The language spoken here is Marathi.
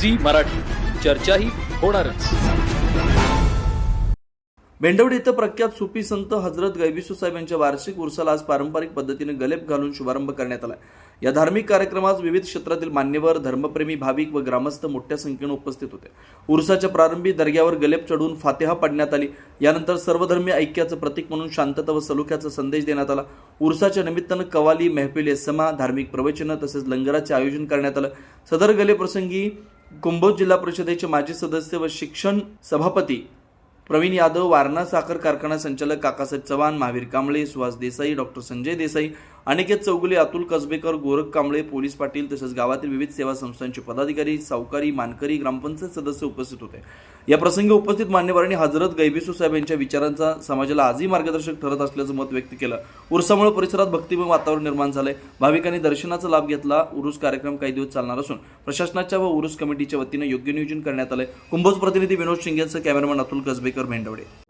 झी मराठी. चर्चाही होणारच. भेंडवडी इथं प्रख्यात सुफी संत हजरत गैबिसू साहेब यांच्या वार्षिक उर्साला आज पारंपरिक पद्धतीने गलेप घालून शुभारंभ करण्यात आला या धार्मिक कार्यक्रमात विविध क्षेत्रातील मान्यवर धर्मप्रेमी भाविक व ग्रामस्थ मोठ्या संख्येने उपस्थित होते. उर्साच्या प्रारंभी दर्ग्यावर गलेप चढून फातेहा पडण्यात आली. यानंतर सर्वधर्मीय ऐक्याचं प्रतीक म्हणून शांतता व सलोख्याचा संदेश देण्यात आला. उर्साच्या निमित्तानं कवाली मेहफिल समा धार्मिक प्रवचनं तसेच लंगराचे आयोजन करण्यात आलं. सदर गलेप्रसंगी कुंभोज जिल्हा परिषदेचे माजी सदस्य व शिक्षण सभापती प्रवीण यादव वारणा साखर कारखाना संचालक काकासाहेब चव्हाण महावीर कांबळे सुहास देसाई डॉक्टर संजय देसाई अनिकेत चौगुले अतुल कसबेकर गोरख कांबळे पोलीस पाटील तसेच गावातील विविध सेवा संस्थांचे पदाधिकारी सावकारी मानकरी ग्रामपंचायत सदस्य उपस्थित होते. या प्रसंगी उपस्थित मान्यवरांनी हजरत गैबिसू साहेब यांच्या विचारांचा समाजाला आजही मार्गदर्शक ठरत असल्याचं मत व्यक्त केलं. उर्सामुळे परिसरात भक्तिमय वातावरण निर्माण झालंय. भाविकांनी दर्शनाचा लाभ घेतला. उरुस कार्यक्रम काही दिवस चालणार असून प्रशासनाच्या व उरुस कमिटीच्या वतीनं योग्य नियोजन करण्यात आलंय. कुंभोज प्रतिनिधी विनोद शिंगेंसह कॅमेरामॅन अतुल कसबेकर भेंडवडे.